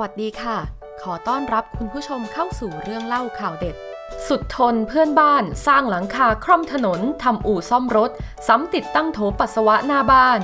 วัสดีค่ะ ขอต้อนรับคุณผู้ชมเข้าสู่เรื่องเล่าข่าวเด็ด สุดทนเพื่อนบ้านสร้างหลังคาคร่อมถนนทำอู่ซ่อมรถ ซ้ำติดตั้งโถปัสสาวะหน้าบ้าน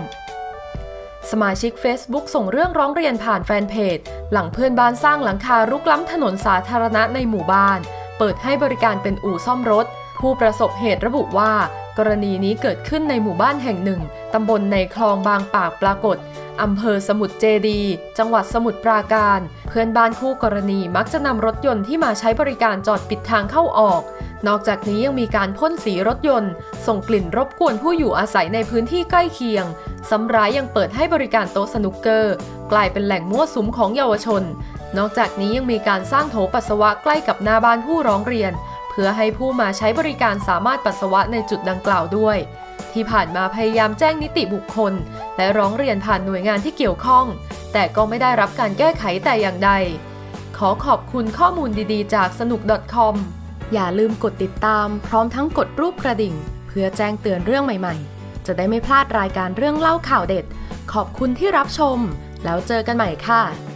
สมาชิก Facebook ส่งเรื่องร้องเรียนผ่านแฟนเพจ หลังเพื่อนบ้านสร้างหลังคารุกล้ำถนนสาธารณะในหมู่บ้าน เปิดให้บริการเป็นอู่ซ่อมรถ ผู้ประสบเหตุระบุว่า กรณีนี้เกิดขึ้นในหมู่บ้านแห่งหนึ่ง ตำบลในคลองบางปากปรากฏ อำเภอสมุทรเจดี จังหวัดสมุทรปราการ เพื่อนบ้านคู่กรณีมักจะนำรถยนต์ที่มาใช้บริการจอดปิดทางเข้าออก นอกจากนี้ยังมีการพ่นสีรถยนต์ ส่งกลิ่นรบกวนผู้อยู่อาศัยในพื้นที่ใกล้เคียงซ้ำร้ายยังเปิดให้บริการโต๊ะสนุกเกอร์ กลายเป็นแหล่งมั่วสุมของเยาวชน นอกจากนี้ยังมีการสร้างโถปัสสาวะใกล้กับหน้าบ้านผู้ร้องเรียน เพื่อให้ผู้มาใช้บริการสามารถปัสสาวะในจุดดังกล่าวด้วย ที่ผ่านมาพยายามแจ้งนิติบุคคล และร้องเรียนผ่านหน่วยงานที่เกี่ยวข้อง แต่ก็ไม่ได้รับการแก้ไขแต่อย่างใด ขอขอบคุณข้อมูลดีๆ จากสนุก .com อย่าลืมกดติดตาม พร้อมทั้งกดรูปกระดิ่ง เพื่อแจ้งเตือนเรื่องใหม่ๆ จะได้ไม่พลาดรายการเรื่องเล่าข่าวเด็ด ขอบคุณที่รับชม แล้วเจอกันใหม่ค่ะ